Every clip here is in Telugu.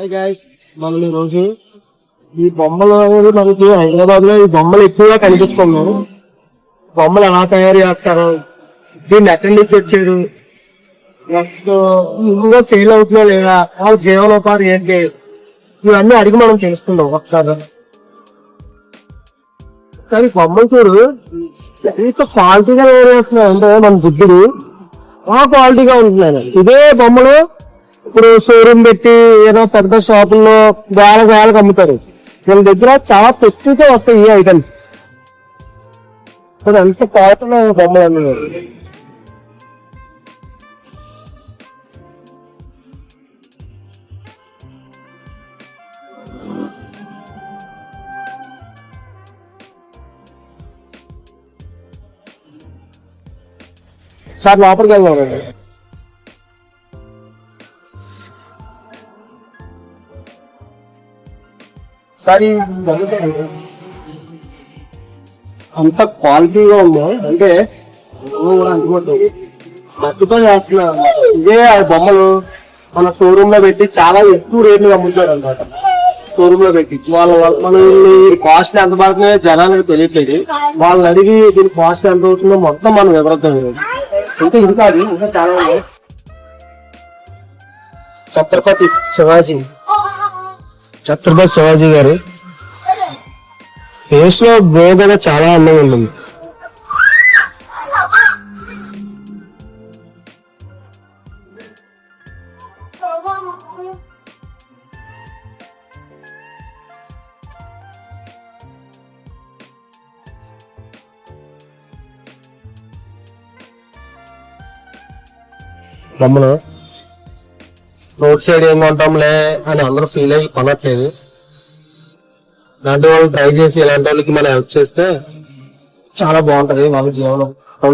హాయ్ గాయస్ మనం ఈ రోజు. ఈ బొమ్మలు అనేది మనకి హైదరాబాద్లో ఈ బొమ్మలు ఎక్కువగా కనిపిస్తున్నాయి. బొమ్మలు ఎలా తయారు చేస్తారు? దీన్ని ఎక్కడి నుంచి వచ్చారు నెక్స్ట్ ఇంకా ఫెయిల్ అవుతుందా లేదా? వాళ్ళ జీవనోపాధి ఏంటి? ఇవన్నీ అడిగి మనం తెలుసుకుందాం ఒకసారి. కానీ బొమ్మలు చూడు ఎంత క్వాలిటీగా తయారు చేస్తున్నాయి అంటే మన బుద్ధుడు ఆ క్వాలిటీగా ఉంటున్నాయి. ఇదే బొమ్మలు ఇప్పుడు షోరూమ్ పెట్టి ఏదో పెద్ద షాపుల్లో వేల వేలకు అమ్ముతారు. వీళ్ళ దగ్గర చాలా తక్కువగా వస్తాయి ఈ ఐటమ్స్ ఇప్పుడు ఎంత క్వాలిటీలో బొమ్మలు అన్నారు సార్ లోపలికి వెళ్దాం సార్. అంత క్వాలిటీగా ఉందో? అంటే బొమ్మ కూడా అంటుకోవద్దు మట్టితో చేస్తున్నారు. ఇదే ఆ బొమ్మలు మన షోరూమ్లో పెట్టి చాలా ఎక్కువ రేట్లు అమ్ముతారు అనమాట షోరూమ్లో పెట్టి. వాళ్ళ వాళ్ళ- మన కాస్ట్ ఎంత పడుతుందో జనాలకు తెలియట్లేదు. వాళ్ళని అడిగి దీని కాస్ట్ ఎంత అవుతుందో మొత్తం మనం వివరిద్దాం ఈరోజు. ఇంకా ఇది కాదు ఇంకా చాలా ఛత్రపతి శివాజీ. ఛత్రపతి శివాజీ గారు ఫేస్లో గ్లో చాలా అందంగా ఉంటుంది. రమణ రోడ్ సైడ్ ఏం కొంటాంలే అని అందరూ ఫీల్ అయ్యి కొనట్లేదు. ఇలాంటి వాళ్ళు ట్రై చేసి ఇలాంటి వాళ్ళకి మనం హెల్ప్ చేస్తే చాలా బాగుంటది వాళ్ళ జీవనం.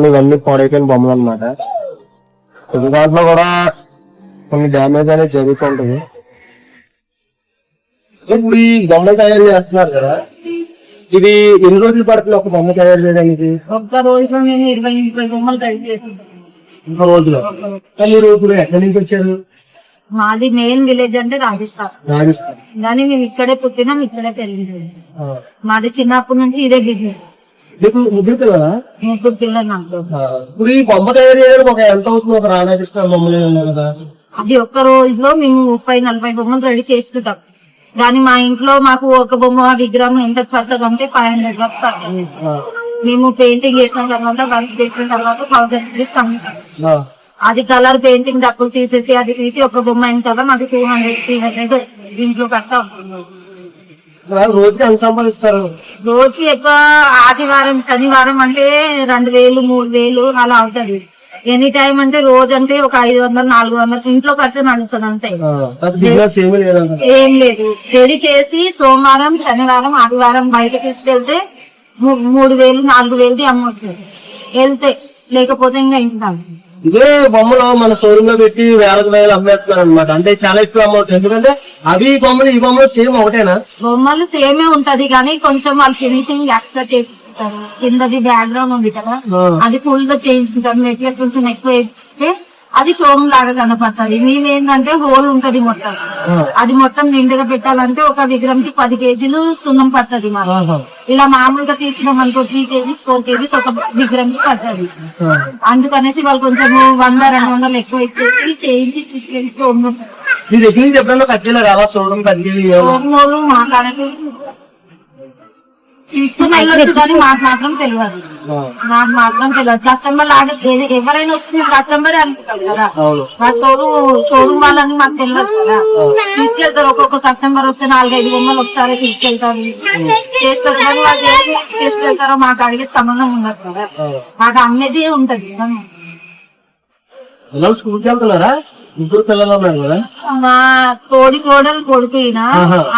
ఇవన్నీ పాడైపోయిన బొమ్మలు అనమాట కొన్ని దాంట్లో కూడా కొన్ని డ్యామేజ్ అనేది జరుగుతుంటది. ఇప్పుడు ఈ బొమ్మలు తయారు చేస్తున్నారు కదా ఇది ఎన్ని రోజులు పడుతుంది ఒక బొమ్మ తయారు చేయడానికి? ఒక్క రోజులో నేను ఇరవై ముప్పై బొమ్మలు చేసుకుంటాను ఇంకో రోజులో. కానీ మీరు ఇప్పుడు ఎక్కడి నుంచి వచ్చారు? మాది మెయిన్ విలేజ్ అంటే రాజస్థాన్. రాజస్థాన్. కానీ మేము ఇక్కడే పుట్టినాం ఇక్కడే పెరిగినాం ఆ. మాది చిన్నప్పటి నుంచి ఇదే బిజినెస్. ముగ్గురు పిల్లలా? ముగ్గురు పిల్లలు నాకు. ఇప్పుడు ఈ బొమ్మ తయారు చేయడానికి ఒక ఎంత అవుతుంది? ఒక రాధాకృష్ణ బొమ్మలు ఉన్నాయి కదా. అది ఒక్క రోజులో మేము ముప్పై నలభై బొమ్మలు రెడీ చేసుకుంటాం. కానీ మా ఇంట్లో మాకు ఒక బొమ్మ విగ్రహం ఎంత పడుతుంది అంటే ఫైవ్ హండ్రెడ్ వరకు పడుతుంది. మేము పెయింటింగ్ చేసిన తర్వాత వర్క్ చేసిన తర్వాత థౌసండ్ రూపీస్ అది కలర్ పెయింటింగ్ డబ్బులు తీసేసి అది తీసి ఒక బొమ్మ అయిన కదా మాకు టూ హండ్రెడ్ త్రీ హండ్రెడ్ దీంట్లో కట్టా రోజుకి ఎంత సంపాదిస్తారు? రోజుకి ఎక్కువ ఆదివారం శనివారం అంటే రెండు వేలు మూడు వేలు అలా అవుతుంది. ఎనీ టైం అంటే రోజు అంటే ఒక ఐదు వందలు నాలుగు వందలు ఇంట్లో ఖర్చు నడుస్తుంది అంతే. ఏం లేదు. రెడీ చేసి సోమవారం శనివారం ఆదివారం బయట తీసుకెళ్తే మూడు వేలు నాలుగు వేలది అమ్మొస్తుంది వెళ్తే లేకపోతే ఇంకా ఇంకా ఇదే బొమ్మలు మన షోరూమ్లో పెట్టి వేలకు వేలు అమ్మేస్తున్నారు అనమాట అంటే చాలా ఎక్కువ అమౌంట్ ఎందుకంటే అవి ఈ బొమ్మలు ఈ బొమ్మలు సేమ్ ఒకటేనా? బొమ్మలు సేమే ఉంటది కానీ కొంచెం వాళ్ళు ఫినిషింగ్ ఎక్స్ట్రా చేయించుకుంటారు కిందది బ్యాక్గ్రౌండ్ ఉంది కదా అది ఫుల్గా చేయించుకుంటారు. మెటీరియల్ కొంచెం ఎక్కువ వేస్తే అది షోరూమ్ లాగా కనపడుతుంది. మేము ఏంటంటే హోల్ ఉంటది మొత్తం. అది మొత్తం నిండుగా పెట్టాలంటే ఒక విగ్రహంకి పది కేజీలు సున్నం పడుతుంది మాకు. ఆహా, ఇలా మామూలుగా తీసినాం అనుకో త్రీ కేజీస్ ఫోర్ కేజీస్ ఒక విగ్రహంకి పడుతుంది. ఆ. అందుకనేసి వాళ్ళు కొంచెం వంద రెండు వందలు ఎక్కువ ఇచ్చేసి చేయించి తీసుకెళ్ళి షోరూమ్ మీ దగ్గర నుంచి కట్టేలా చూడడం కట్టేది మాట్లాడటం తీసుకుని వెళ్ళొచ్చు కానీ మాకు మాత్రం తెలియదు. నాకు మాత్రం తెలియదు. కస్టమర్ లాగా ఎవరైనా వస్తుంది కస్టమర్ అనుకుంటారు కదా. మా షోరూమ్ షోరూమ్ వాళ్ళని మాకు తెలియదు కదా. తీసుకెళ్తారు. ఒక్కొక్క కస్టమర్ వస్తే నాలుగైదు బొమ్మలు ఒకసారి తీసుకెళ్తారు. చేస్తారు కానీ వాళ్ళు తీసుకెళ్తారో మాకు అడిగే సంబంధం ఉండదు కదా. మాకు అమ్మేది ఉంటది. ముగ్గురు పిల్లలు ఉన్నారు కదా? మా తోడి కోడలు కొడుకు ఈయన.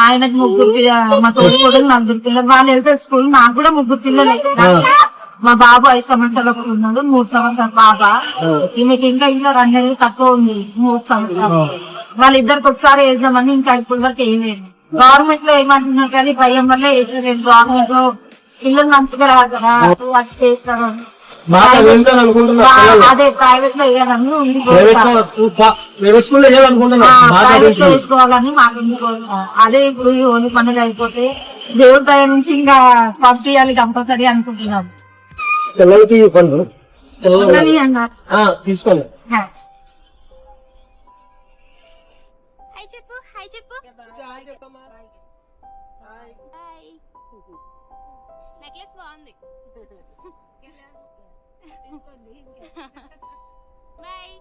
ఆయనకు ముగ్గురు పిల్ల- మా తోడి కోడలు నలుగురు పిల్లలు వాళ్ళు వెళ్తారు స్కూల్ నాకు కూడా ముగ్గురు పిల్లలు. మా బాబు ఐదు సంవత్సరాలు ఉన్నాడు మూడు సంవత్సరాల పాప ఈమెకి ఇంకా ఇంకా రెండు నెలలు తక్కువ ఉంది మూడు సంవత్సరాలు. వాళ్ళిద్దరికి ఒకసారి వేద్దామని ఇంకా ఇప్పటి వరకు ఏం లేదు. గవర్నమెంట్లో ఏమంటున్నారు కానీ భయం వల్ల వేయలేదు గవర్నమెంట్లో పిల్లలు మంచిగా రాదు కదా అటు చేస్తారు అదే ప్రైవేట్లో వేయాలని ఉంది ప్రైవేట్లో ప్రైవేట్. వేసుకోవాలని మాకు ఎందుకు అదే ఇప్పుడు ఈ ఓన్లీ పండుగ అయిపోతే దేవుడి దయ నుంచి ఇంకా పంపించాలి కంపల్సరీ అనుకుంటున్నాం. పిల్లలకి ఆ, తీసుకోండి. చెప్పు హాయ్ చెప్పు నెక్లెస్ బాగుంది. Bye.